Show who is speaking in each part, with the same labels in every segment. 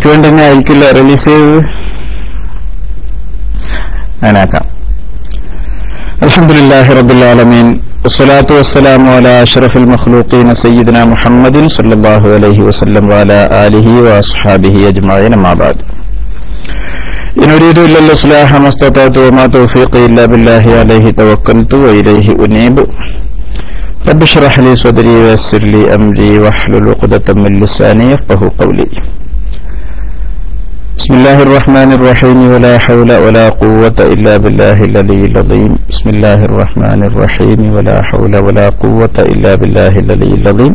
Speaker 1: എനിക്ക് വേണ്ടി തന്നെ ആയിരിക്കില്ല റിലീസ് ചെയ്തത് അങ്ങനാക്കാം الحمد رب العالمين والصلاة والسلام على أشرف المخلوقين سيدنا محمد صلى الله عليه وسلم وعلى آله وأصحابه أجمعين ما بعد إن أريد إلا الإصلاح ما استطعت وما توفيقي إلا بالله عليه توكلت وإليه أنيب رب اشرح لي صدري ويسر لي أمري واحلل عقدة من لساني يفقه قولي بسم الله الرحمن الرحيم ولا حول ولا قوة إلا بالله العلي العظيم بسم الله الرحمن الرحيم ولا حول ولا قوة إلا بالله العلي العظيم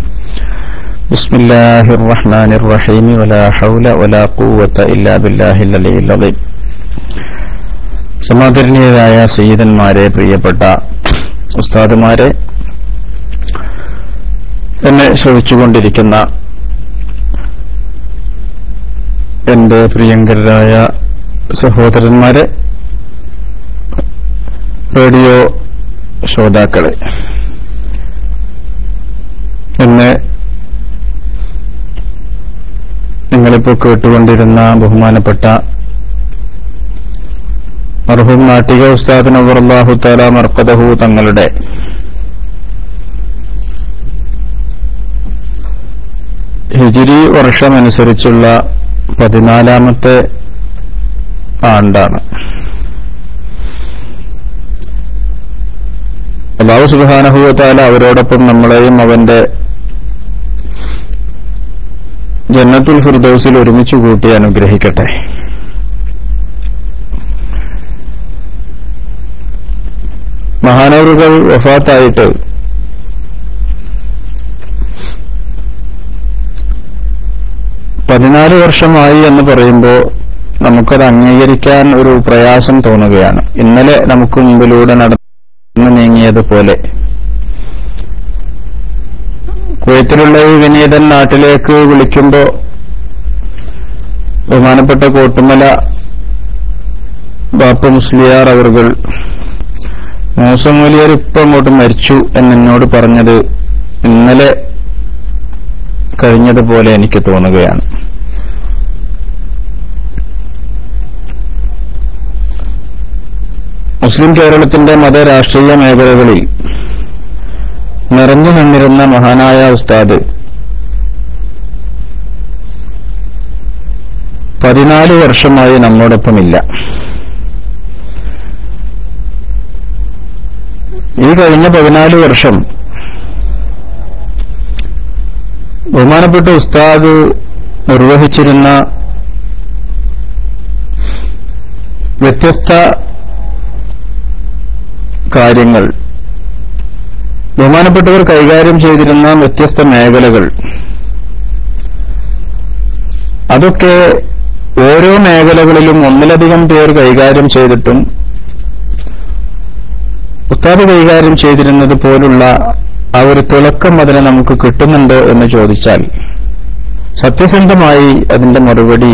Speaker 1: بسم الله الرحمن الرحيم ولا حول ولا قوة إلا بالله العلي العظيم സമാദരണീയരായ സയ്യിദന്മാരെ പ്രിയപ്പെട്ട ഉസ്താദുമാരെ എന്നെ ശ്രവിച്ചുകൊണ്ടിരിക്കുന്ന എന്റെ പ്രിയങ്കരായ സഹോദരന്മാരെ റേഡിയോ ശ്രോതാക്കളെ എന്നെ നിങ്ങളിപ്പോൾ കേട്ടുകൊണ്ടിരുന്ന ബഹുമാനപ്പെട്ട മർഹൂം നാട്ടിക ഉസ്താദ് നവറല്ലാഹു താല മർക്കദഹു തങ്ങളുടെ ഹിജിരി വർഷമനുസരിച്ചുള്ള പതിനാലാമത്തെ ആണ്ടാണ്. അള്ളാഹു സുബാനഹുവത്താല അവരോടൊപ്പം നമ്മളെയും അവന്റെ ജന്നത്തുൽ ഫിർദൌസിൽ ഒരുമിച്ച് കൂട്ടി അനുഗ്രഹിക്കട്ടെ. മഹാനവറുകൾ വഫാത്തായിട്ട് പതിനാല് വർഷമായി എന്ന് പറയുമ്പോൾ നമുക്കത് അംഗീകരിക്കാൻ ഒരു പ്രയാസം തോന്നുകയാണ്. ഇന്നലെ നമുക്ക് മുമ്പിലൂടെ നടന്നു നീങ്ങിയതുപോലെ. കുവൈത്തിലുള്ള ഈ വിനീതൻ നാട്ടിലേക്ക് വിളിക്കുമ്പോ ബഹുമാനപ്പെട്ട കോട്ടുമല ബാപ്പ മുസ്ലിയാർ അവർകൾ മൂസമൂലിയർ ഇപ്പം അങ്ങോട്ട് മരിച്ചു എന്നോട് പറഞ്ഞത് ഇന്നലെ കഴിഞ്ഞതുപോലെ എനിക്ക് തോന്നുകയാണ്. മുസ്ലിം കേരളത്തിന്റെ മത രാഷ്ട്രീയ മേഖലകളിൽ നിറഞ്ഞു നിന്നിരുന്ന മഹാനായ ഉസ്താദ് പതിനാല് വർഷമായി നമ്മോടൊപ്പമില്ല. ഈ കഴിഞ്ഞ പതിനാല് വർഷം ബഹുമാനപ്പെട്ട ഉസ്താദ് നിർവഹിച്ചിരുന്ന വ്യത്യസ്ത കാര്യങ്ങൾ. ബഹുമാനപ്പെട്ടവർ കൈകാര്യം ചെയ്തിരുന്ന വ്യത്യസ്ത മേഖലകൾ. അതൊക്കെ ഓരോ മേഖലകളിലും ഒന്നിലധികം പേർ കൈകാര്യം ചെയ്തിട്ടും ഉസ്താദ് കൈകാര്യം ചെയ്തിരുന്നത് പോലുള്ള ആ ഒരു തിളക്കം അതിനെ നമുക്ക് കിട്ടുന്നുണ്ട് എന്ന് ചോദിച്ചാൽ സത്യസന്ധമായി അതിന്റെ മറുപടി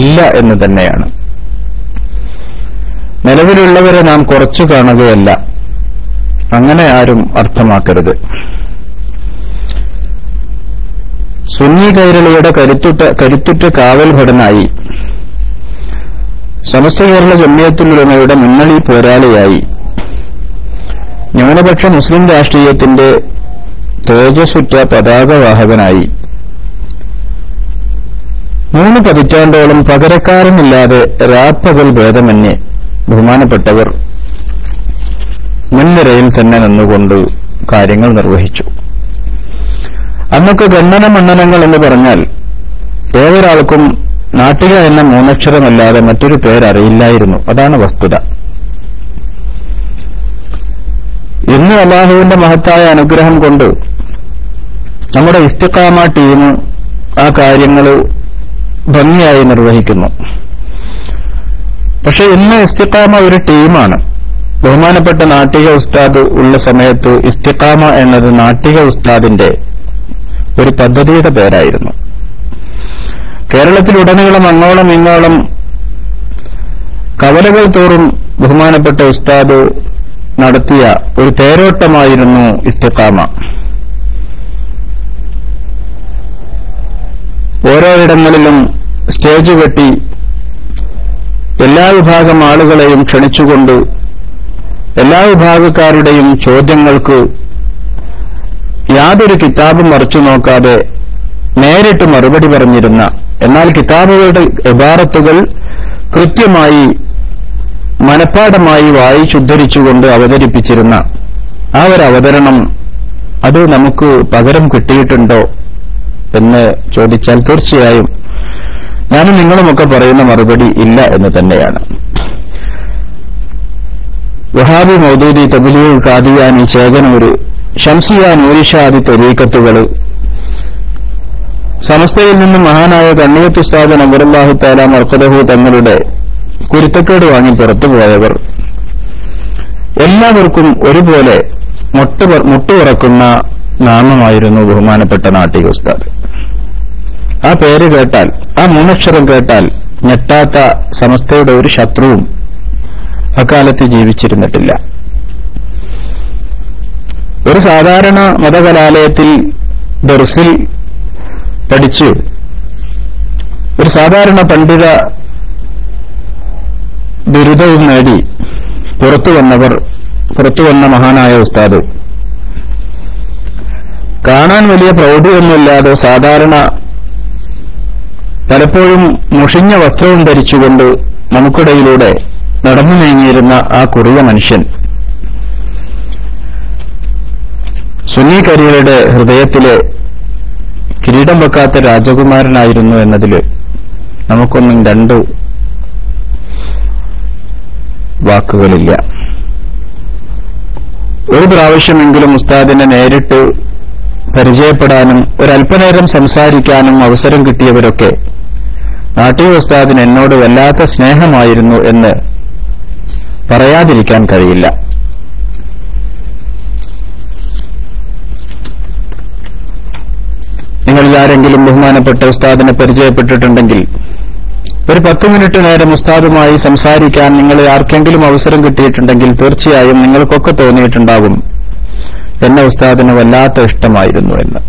Speaker 1: ഇല്ല എന്ന് തന്നെയാണ്. നിലവിലുള്ളവരെ നാം കുറച്ചു കാണുകയല്ല. അങ്ങനെ ആരും അർത്ഥമാക്കരുത്. സുന്നി കൈരളിയുടെ കരുത്തുറ്റ കരുത്തുറ്റ കാവൽ ഭടനായി സമസ്ത കേരള ജമ്മിയത്തുലുലമയുടെ മുന്നണി പോരാളിയായി ന്യൂനപക്ഷ മുസ്ലിം രാഷ്ട്രീയത്തിന്റെ തേജസ്സുറ്റ പതാകവാഹകനായി. മൂന്ന് പതിറ്റാണ്ടോളം പകരക്കാരനില്ലാതെ രാപ്പകൽ ഭേദമന്യേ. ബഹുമാനപ്പെട്ടവർ മുൻനിരയിൽ തന്നെ നിന്നുകൊണ്ട് കാര്യങ്ങൾ നിർവഹിച്ചു. അന്നൊക്കെ ഗണ്ണന മണ്ഡലങ്ങൾ എന്ന് പറഞ്ഞാൽ ഏതൊരാൾക്കും നാട്ടിക എന്ന മൂന്നക്ഷരമല്ലാതെ മറ്റൊരു പേരറിയില്ലായിരുന്നു. അതാണ് വസ്തുത. ഇന്ന് അള്ളാഹുവിന്റെ മഹത്തായ അനുഗ്രഹം കൊണ്ട് നമ്മുടെ ഇസ്തിക്കാമ ടീം ആ കാര്യങ്ങൾ ഭംഗിയായി നിർവഹിക്കുന്നു. പക്ഷെ ഇന്ന് ഇസ്തിഖാമ ഒരു ടീമാണ്. ബഹുമാനപ്പെട്ട നാട്ടിക ഉസ്താദ് ഉള്ള സമയത്ത് ഇസ്തിഖാമ എന്നത് നാട്ടിക ഉസ്താദിന്റെ ഒരു പദ്ധതിയുടെ പേരായിരുന്നു. കേരളത്തിലുടനീളം അങ്ങോളം ഇങ്ങോളം കവലകൾ തോറും ബഹുമാനപ്പെട്ട ഉസ്താദ് നടത്തിയ ഒരു തേരോട്ടമായിരുന്നു ഇസ്തിഖാമ. ഓരോ ഇടങ്ങളിലും സ്റ്റേജ് കെട്ടി എല്ലാ വിഭാഗം ആളുകളെയും ക്ഷണിച്ചുകൊണ്ട് എല്ലാ വിഭാഗക്കാരുടെയും ചോദ്യങ്ങൾക്ക് യാതൊരു കിതാബും മറിച്ചു നോക്കാതെ നേരിട്ട് മറുപടി പറഞ്ഞിരുന്ന എന്നാൽ കിതാബുകളുടെ ഇബാറത്തുകൾ കൃത്യമായി മനഃപ്പാടമായി വായിച്ചുദ്ധരിച്ചുകൊണ്ട് അവതരിപ്പിച്ചിരുന്ന ആ ഒരു അവതരണം അത് നമുക്ക് പകരം കിട്ടിയിട്ടുണ്ടോ എന്ന് ചോദിച്ചാൽ തീർച്ചയായും ഞാനും നിങ്ങളുമൊക്കെ പറയുന്ന മറുപടി ഇല്ല എന്ന് തന്നെയാണ്. വഹാബി മൗദൂദി തബിലീൽ കാദിയാനി ചേകനൂര് ഷംസിയ നൂരിഷാദി തെരീക്കത്തുകൾ സമസ്തയിൽ നിന്നും മഹാനായ കണ്ണിയത്തുസ്താദ് നബുറല്ലാഹു താല മർക്കദഹു തങ്ങളുടെ കുരുത്തക്കേട് വാങ്ങി പുറത്തുപോയവർ എല്ലാവർക്കും ഒരുപോലെ മുട്ടുറക്കുന്ന നാമമായിരുന്നു ബഹുമാനപ്പെട്ട നാട്ടിക ഉസ്താദ്. ആ പേര് കേട്ടാൽ ആ മൂന്നക്ഷരം കേട്ടാൽ ഞെട്ടാത്ത സമസ്തയുടെ ഒരു ശത്രുവും അക്കാലത്ത് ജീവിച്ചിരുന്നിട്ടില്ല. ഒരു സാധാരണ മതകലാലയത്തിൽ ദർസിൽ പഠിച്ച് ഒരു സാധാരണ പണ്ഡിത ബിരുദവും നേടി പുറത്തു വന്നവർ പുറത്തു വന്ന മഹാനായ ഉസ്താദ്. കാണാൻ വലിയ പ്രൗഢിയൊന്നുമില്ലാതെ സാധാരണ പലപ്പോഴും മുഷിഞ്ഞ വസ്ത്രവും ധരിച്ചുകൊണ്ട് നമുക്കിടയിലൂടെ നടന്നു നീങ്ങിയിരുന്ന ആ കുറിയ മനുഷ്യൻ. സുനി കരിയുടെ ഹൃദയത്തിലെ കിരീടം വെക്കാത്ത രാജകുമാരനായിരുന്നു എന്നതിൽ നമുക്കൊന്നും രണ്ട് വാക്കുകളില്ല. ഒരു പ്രാവശ്യമെങ്കിലും ഉസ്താദിനെ നേരിട്ട് പരിചയപ്പെടാനും ഒരല്പനേരം സംസാരിക്കാനും അവസരം കിട്ടിയവരൊക്കെ നാട്ടിയ ഉസ്താദിന് എന്നോട് വല്ലാത്ത സ്നേഹമായിരുന്നു എന്ന് പറയാതിരിക്കാൻ കഴിയില്ല. നിങ്ങളിൽ ആരെങ്കിലും ബഹുമാനപ്പെട്ട ഉസ്താദിനെ പരിചയപ്പെട്ടിട്ടുണ്ടെങ്കിൽ ഒരു പത്ത് മിനിറ്റ് നേരം ഉസ്താദുമായി സംസാരിക്കാൻ നിങ്ങളെ ആർക്കെങ്കിലും അവസരം കിട്ടിയിട്ടുണ്ടെങ്കിൽ തീർച്ചയായും നിങ്ങൾക്കൊക്കെ തോന്നിയിട്ടുണ്ടാകും എന്ന ഉസ്താദിന് വല്ലാത്ത ഇഷ്ടമായിരുന്നു എന്ന്.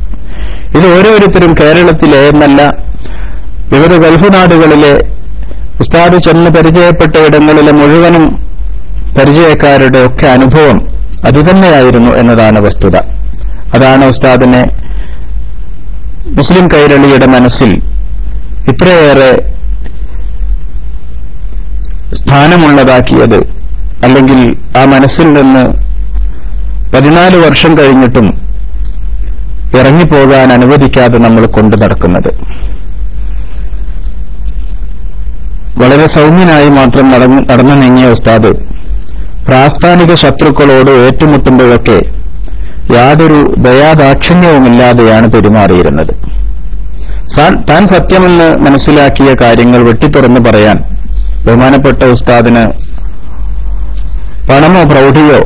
Speaker 1: ഇത് ഓരോരുത്തരും കേരളത്തിലെ എന്നല്ല വിവിധ ഗൾഫ് നാടുകളിലെ ഉസ്താദ് ചെന്ന് പരിചയപ്പെട്ട ഇടങ്ങളിലെ മുഴുവനും പരിചയക്കാരുടെ ഒക്കെ അനുഭവം അതുതന്നെയായിരുന്നു എന്നതാണ് വസ്തുത. അതാണ് ഉസ്താദിനെ മുസ്ലിം കൈരളിയുടെ മനസ്സിൽ ഇത്രയേറെ സ്ഥാനമുള്ളതാക്കിയത് അല്ലെങ്കിൽ ആ മനസ്സിൽ നിന്ന് പതിനാല് വർഷം കഴിഞ്ഞിട്ടും ഇറങ്ങിപ്പോകാൻ അനുവദിക്കാതെ നമ്മൾ കൊണ്ടു നടക്കുന്നത്. വളരെ സൗമ്യനായി മാത്രം നടന്നു നീങ്ങിയ ഉസ്താദ് പ്രാസ്ഥാനിക ശത്രുക്കളോട് ഏറ്റുമുട്ടുമ്പോഴൊക്കെ യാതൊരു ദയാദാക്ഷിണ്യവുമില്ലാതെയാണ് പെരുമാറിയിരുന്നത്. താൻ സത്യമെന്ന് മനസ്സിലാക്കിയ കാര്യങ്ങൾ വെട്ടിത്തുറന്ന് പറയാൻ ബഹുമാനപ്പെട്ട ഉസ്താദിന് പണമോ പ്രൗഢിയോ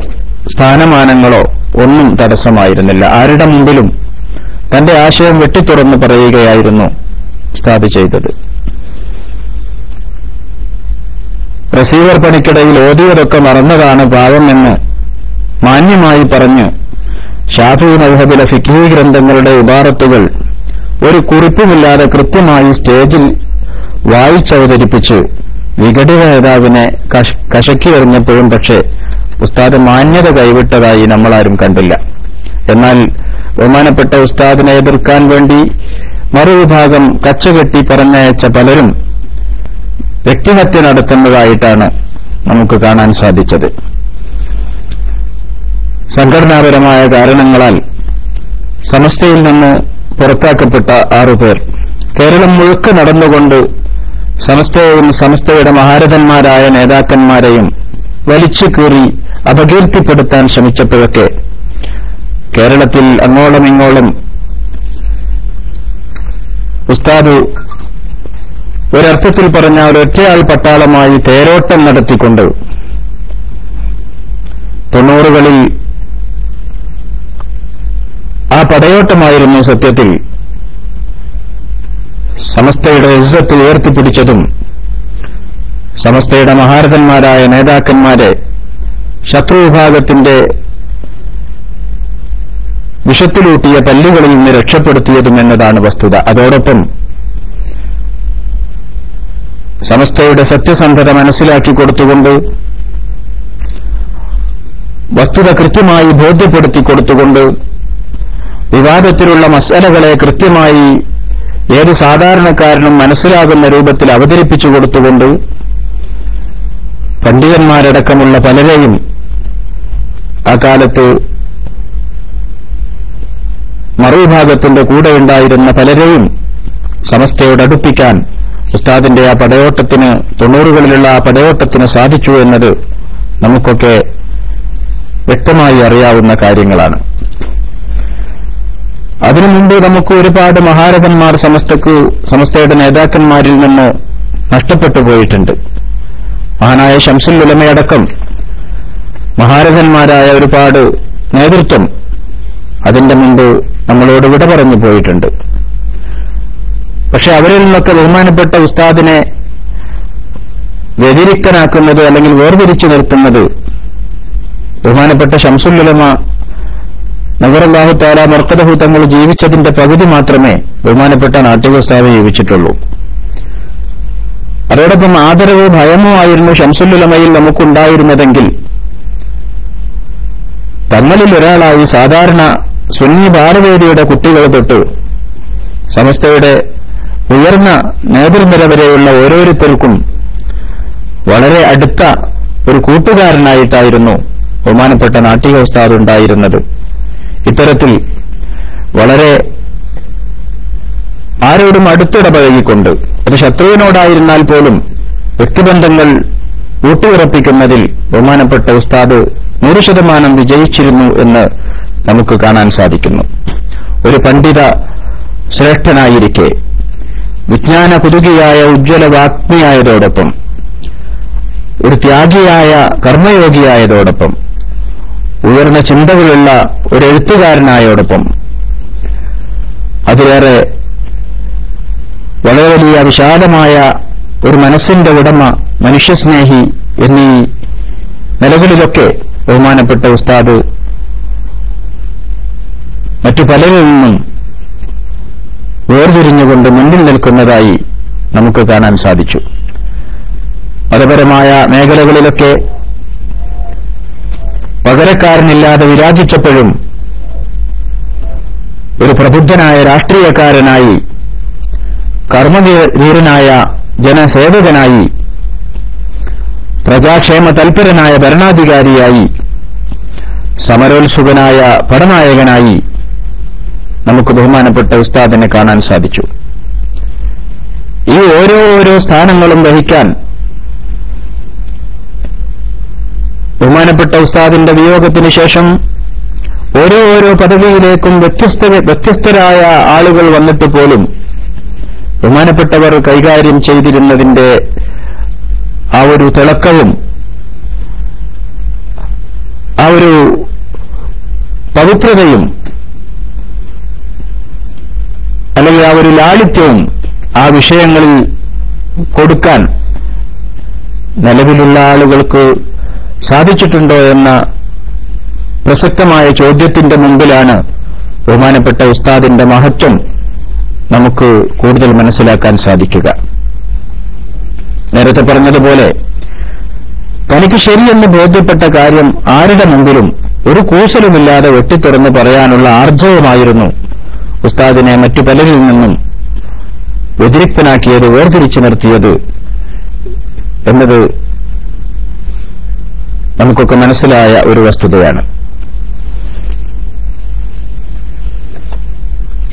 Speaker 1: സ്ഥാനമാനങ്ങളോ ഒന്നും തടസ്സമായിരുന്നില്ല. ആരുടെ മുമ്പിലും തന്റെ ആശയം വെട്ടിത്തുറന്ന് പറയുകയായിരുന്നു ഉസ്താദ് ചെയ്തത്. റിസീവർ പണിക്കിടയിൽ ഓതിയതൊക്കെ മറന്നതാണ് എന്ന് മാന്യമായി പറഞ്ഞ് ഷാഫി മദ്ഹബിലെ ഫിക്കി ഗ്രന്ഥങ്ങളുടെ ഇബാറത്തുകൾ ഒരു കുറിപ്പുമില്ലാതെ കൃത്യമായി സ്റ്റേജിൽ വായിച്ചവതരിപ്പിച്ച് വിഘടിത നേതാവിനെ കശക്കി എറിഞ്ഞപ്പോഴും പക്ഷേ ഉസ്താദ് മാന്യത കൈവിട്ടതായി നമ്മളാരും കണ്ടില്ല. എന്നാൽ ബഹുമാനപ്പെട്ട ഉസ്താദിനെ എതിർക്കാൻ വേണ്ടി മറുവിഭാഗം കച്ചകെട്ടി പറഞ്ഞയച്ച പലരും വ്യക്തിഹത്യ നടത്തുന്നതായിട്ടാണ് നമുക്ക് കാണാൻ സാധിച്ചത്. സംഘടനാപരമായ കാരണങ്ങളാൽ സമസ്തയിൽ നിന്ന് പുറത്താക്കപ്പെട്ട ആറുപേർ കേരളം മുഴുക്ക നടന്നുകൊണ്ട് സമസ്തയെയും സമസ്തയുടെ മഹാരഥന്മാരായ നേതാക്കന്മാരെയും വലിച്ചു കീറി അപകീർത്തിപ്പെടുത്താൻ ശ്രമിച്ചപ്പോഴൊക്കെ കേരളത്തിൽ അങ്ങോളം ഉസ്താദു ഉസ്താദ് ഒരർത്ഥത്തിൽ പറഞ്ഞ ഒരൊറ്റയാൾ പട്ടാളമായി തേരോട്ടം നടത്തിക്കൊണ്ട് തൊണ്ണൂറുകളിൽ ആ പടയോട്ടമായിരുന്നു സത്യത്തിൽ സമസ്തയുടെ ഇസ്സത്ത് ഉയർത്തിപ്പിടിച്ചതും സമസ്തയുടെ മഹാരഥന്മാരായ നേതാക്കന്മാരെ ശത്രുവിഭാഗത്തിന്റെ വിഷത്തിലൂട്ടിയ പല്ലുകളിൽ നിന്ന് രക്ഷപ്പെടുത്തിയതും എന്നതാണ് വസ്തുത. അതോടൊപ്പം സമസ്തയുടെ സത്യസന്ധത മനസ്സിലാക്കി കൊടുത്തുകൊണ്ട് വസ്തുത കൃത്യമായി ബോധ്യപ്പെടുത്തി കൊടുത്തുകൊണ്ട് വിവാദത്തിലുള്ള മസലകളെ കൃത്യമായി ഏത് സാധാരണക്കാരനും മനസ്സിലാകുന്ന രൂപത്തിൽ അവതരിപ്പിച്ചു കൊടുത്തുകൊണ്ട് പണ്ഡിതന്മാരടക്കമുള്ള പലരെയും ആ കാലത്ത് മറുവിഭാഗത്തിന്റെ കൂടെ ഉണ്ടായിരുന്ന പലരെയും സമസ്തയോട് അടുപ്പിക്കാൻ ഉസ്താദിന്റെ ആ പടയോട്ടത്തിന് തൊണ്ണൂറുകളിലുള്ള ആ പടയോട്ടത്തിന് സാധിച്ചു എന്നത് നമുക്കൊക്കെ വ്യക്തമായി അറിയാവുന്ന കാര്യങ്ങളാണ്. അതിനു മുമ്പ് നമുക്ക് ഒരുപാട് മഹാരഥന്മാർ സമസ്തക്ക് സമസ്തയുടെ നേതാക്കന്മാരിൽ നിന്ന് നഷ്ടപ്പെട്ടു പോയിട്ടുണ്ട്. മഹാനായ ഷംസുൽ ഉലമയടക്കം മഹാരഥന്മാരായ ഒരുപാട് നേതൃത്വം അതിന്റെ മുമ്പ് നമ്മളോട് വിട പറഞ്ഞു പോയിട്ടുണ്ട്. പക്ഷെ അവരിൽ നിന്നൊക്കെ ബഹുമാനപ്പെട്ട ഉസ്താദിനെ വ്യതിരിക്തനാക്കുന്നത് അല്ലെങ്കിൽ വേർതിരിച്ചു നിർത്തുന്നത് ബഹുമാനപ്പെട്ട ഷംസുല്ലമ നഗറല്ലാഹു താല മർക്കദഹു തങ്ങൾ ജീവിച്ചതിന്റെ പകുതി മാത്രമേ ബഹുമാനപ്പെട്ട നാട്യകോസ്താവ് ജീവിച്ചിട്ടുള്ളൂ. അതോടൊപ്പം ആദരവ് ഭയമോ ആയിരുന്നു ഷംസുല്ലുലമയിൽ നമുക്കുണ്ടായിരുന്നതെങ്കിൽ തങ്ങളിൽ ഒരാളായി സാധാരണ സുന്നി ബാലവേദിയുടെ കുട്ടികൾ തൊട്ട് സമസ്തയുടെ ഉയർന്ന നേതൃനിര വരെയുള്ള ഓരോരുത്തർക്കും വളരെ അടുത്ത ഒരു കൂട്ടുകാരനായിട്ടായിരുന്നു ബഹുമാനപ്പെട്ട നാട്ടിക ഉസ്താദ് ഉണ്ടായിരുന്നത്. ഇത്തരത്തിൽ വളരെ ആരോടും അടുത്തിടപഴകിക്കൊണ്ട് അത് ശത്രുവിനോടായിരുന്നാൽ പോലും വ്യക്തിബന്ധങ്ങൾ ഊട്ടിയുറപ്പിക്കുന്നതിൽ ബഹുമാനപ്പെട്ട ഉസ്താദ് നൂറ് ശതമാനം വിജയിച്ചിരുന്നു എന്ന് നമുക്ക് കാണാൻ സാധിക്കുന്നു. ഒരു പണ്ഡിത ശ്രേഷ്ഠനായിരിക്കെ വിജ്ഞാന കുതുകിയായ ഉജ്ജ്വല വാഗ്മിയായതോടൊപ്പം ഒരു ത്യാഗിയായ കർമ്മയോഗിയായതോടൊപ്പം ഉയർന്ന ചിന്തകളുള്ള ഒരു എഴുത്തുകാരനായോടൊപ്പം അതിലേറെ വളരെ വലിയ വിഷാദമായ ഒരു മനസ്സിന്റെ ഉടമ മനുഷ്യസ്നേഹി എന്നീ നിലകളിലൊക്കെ ബഹുമാനപ്പെട്ട ഉസ്താദ് മറ്റു പലരിൽ നിന്നും വേർതിരിഞ്ഞുകൊണ്ട് മുന്നിൽ നിൽക്കുന്നതായി നമുക്ക് കാണാൻ സാധിച്ചു. മതപരമായ മേഖലകളിലൊക്കെ പകരക്കാരനില്ലാതെ വിരാജിച്ചപ്പോഴും ഒരു പ്രബുദ്ധനായ രാഷ്ട്രീയക്കാരനായി കർമ്മവീരനായ ജനസേവകനായി പ്രജാക്ഷേമ തൽപരനായ ഭരണാധികാരിയായി സമരോത്സുകനായ പടനായകനായി നമുക്ക് ബഹുമാനപ്പെട്ട ഉസ്താദിനെ കാണാൻ സാധിച്ചു. ഈ ഓരോ ഓരോ സ്ഥാനങ്ങളും വഹിക്കാൻ ബഹുമാനപ്പെട്ട ഉസ്താദിന്റെ വിയോഗത്തിന് ശേഷം ഓരോ ഓരോ പദവിയിലേക്കും വ്യത്യസ്ത വ്യത്യസ്തരായ ആളുകൾ വന്നിട്ട് പോലും ബഹുമാനപ്പെട്ടവർ കൈകാര്യം ചെയ്തിരുന്നതിന്റെ ആ ഒരു തിളക്കവും ആ ഒരു പവിത്രതയും അല്ലെങ്കിൽ ആ ഒരു ലാളിത്യവും ആ വിഷയങ്ങളിൽ കൊടുക്കാൻ നിലവിലുള്ള ആളുകൾക്ക് സാധിച്ചിട്ടുണ്ടോ എന്ന പ്രസക്തമായ ചോദ്യത്തിന്റെ മുമ്പിലാണ് ബഹുമാനപ്പെട്ട ഉസ്താദിന്റെ മഹത്വം നമുക്ക് കൂടുതൽ മനസ്സിലാക്കാൻ സാധിക്കുക. നേരത്തെ പറഞ്ഞതുപോലെ തനിക്ക് ശരിയെന്ന് ബോധ്യപ്പെട്ട കാര്യം ആരുടെ മുമ്പിലും ഒരു കൂസലുമില്ലാതെ വെട്ടിത്തുറന്ന് പറയാനുള്ള ആർജവമായിരുന്നു ഉസ്താദിനെ മറ്റു പലരിൽ നിന്നും വ്യതിരിക്തനാക്കിയത് വേർതിരിച്ചു നിർത്തിയത് എന്നത് നമുക്കൊക്കെ മനസ്സിലായ ഒരു വസ്തുതയാണ്.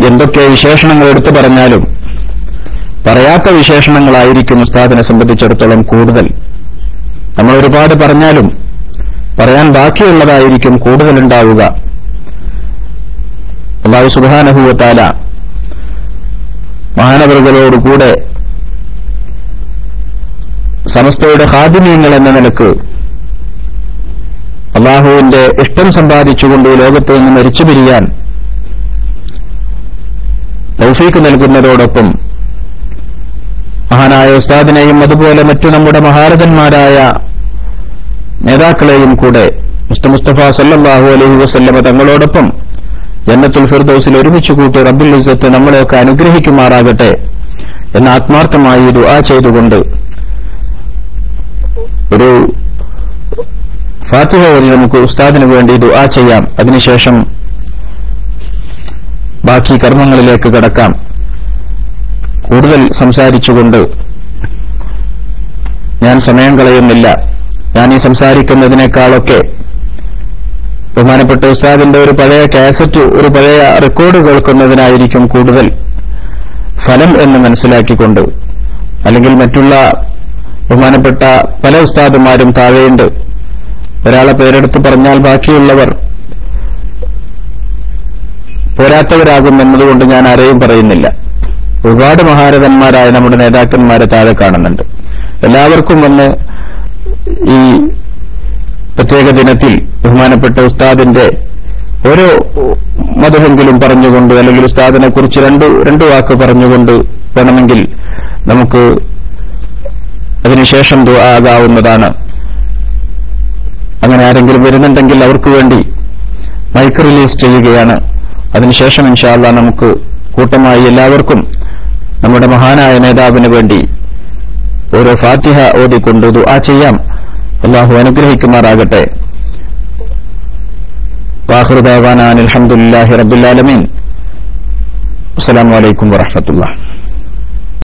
Speaker 1: എന്തൊക്കെ വിശേഷണങ്ങൾ എടുത്തു പറഞ്ഞാലും പറയാത്ത വിശേഷണങ്ങളായിരിക്കും ഉസ്താദിനെ സംബന്ധിച്ചിടത്തോളം കൂടുതൽ. നമ്മൾ ഒരുപാട് പറഞ്ഞാലും പറയാൻ ബാക്കിയുള്ളതായിരിക്കും കൂടുതലുണ്ടാവുക. അള്ളാഹു സുബാനഹുവത്താല മഹാനവറുകളോടുകൂടെ സമസ്തയുടെ ഹാദിനീയങ്ങൾ എന്ന നിലയ്ക്ക് അള്ളാഹുവിന്റെ ഇഷ്ടം സമ്പാദിച്ചുകൊണ്ട് ലോകത്ത് നിന്ന് മരിച്ചു പിരിയാൻ തൗഫീക്ക് നൽകുന്നതോടൊപ്പം മഹാനായ ഉസ്താദിനെയും അതുപോലെ മറ്റു നമ്മുടെ മഹാരഥന്മാരായ നേതാക്കളെയും കൂടെ മുസ്തമുസ്തഫ സല്ലാഹു അലഹി വസല്ലമ തങ്ങളോടൊപ്പം ജന്നത്തുൽ ഫിർദൌസിൽ ഒരുമിച്ച് കൂട്ടി റബ്ബുൽ ഇസത്ത് നമ്മളെയൊക്കെ അനുഗ്രഹിക്കുമാറാകട്ടെ എന്ന് ആത്മാർത്ഥമായി ദുആ ചെയ്തുകൊണ്ട് ഒരു ഫാത്തിഹ വഴി നമുക്ക് ഉസ്താദിന് വേണ്ടി ദുആ ചെയ്യാം. അതിനുശേഷം ബാക്കി കർമ്മങ്ങളിലേക്ക് കടക്കാം. കൂടുതൽ സംസാരിച്ചുകൊണ്ട് ഞാൻ സമയം കളയുന്നില്ല. ഞാൻ ഈ സംസാരിക്കുന്നതിനേക്കാളൊക്കെ ബഹുമാനപ്പെട്ട ഉസ്താദിന്റെ ഒരു പഴയ കാസറ്റ് ഒരു പഴയ റെക്കോർഡ് കേൾക്കുന്നതിനായിരിക്കും കൂടുതൽ ഫലം എന്ന് മനസ്സിലാക്കിക്കൊണ്ട് അല്ലെങ്കിൽ മറ്റുള്ള ബഹുമാനപ്പെട്ട പല ഉസ്താദുമാരും താഴെയുണ്ട്. ഒരാളെ പേരെടുത്ത് പറഞ്ഞാൽ ബാക്കിയുള്ളവർ പോരാത്തവരാകും എന്നതുകൊണ്ട് ഞാൻ ആരെയും പറയുന്നില്ല. ഒരുപാട് മഹാരഥന്മാരായ നമ്മുടെ നേതാക്കന്മാരെ താഴെ കാണുന്നുണ്ട്. എല്ലാവർക്കും വന്ന് ഈ പ്രത്യേക ദിനത്തിൽ ബഹുമാനപ്പെട്ട ഉസ്താദിന്റെ ഓരോ മതമെങ്കിലും പറഞ്ഞുകൊണ്ട് അല്ലെങ്കിൽ ഉസ്താദിനെ കുറിച്ച് രണ്ടു രണ്ടു വാക്ക് പറഞ്ഞുകൊണ്ട് വേണമെങ്കിൽ നമുക്ക് അതിനുശേഷം ആകാവുന്നതാണ്. അങ്ങനെ ആരെങ്കിലും വരുന്നുണ്ടെങ്കിൽ അവർക്ക് വേണ്ടി മൈക്ക് റിലീസ് ചെയ്യുകയാണ്. അതിനുശേഷം ഇൻഷാല്ല നമുക്ക് കൂട്ടമായി എല്ലാവർക്കും നമ്മുടെ മഹാനായ നേതാവിന് വേണ്ടി ഓരോ ഫാത്തിഹ ഓതിക്കൊണ്ട് ദുആ ചെയ്യാം. അള്ളാഹു അനുഗ്രഹിക്കുമാറാകട്ടെ. വാഹൃദാൻ അലഹമുല്ലാഹി അസ്സാം വലൈക്കും വറഹമത്തുള്ള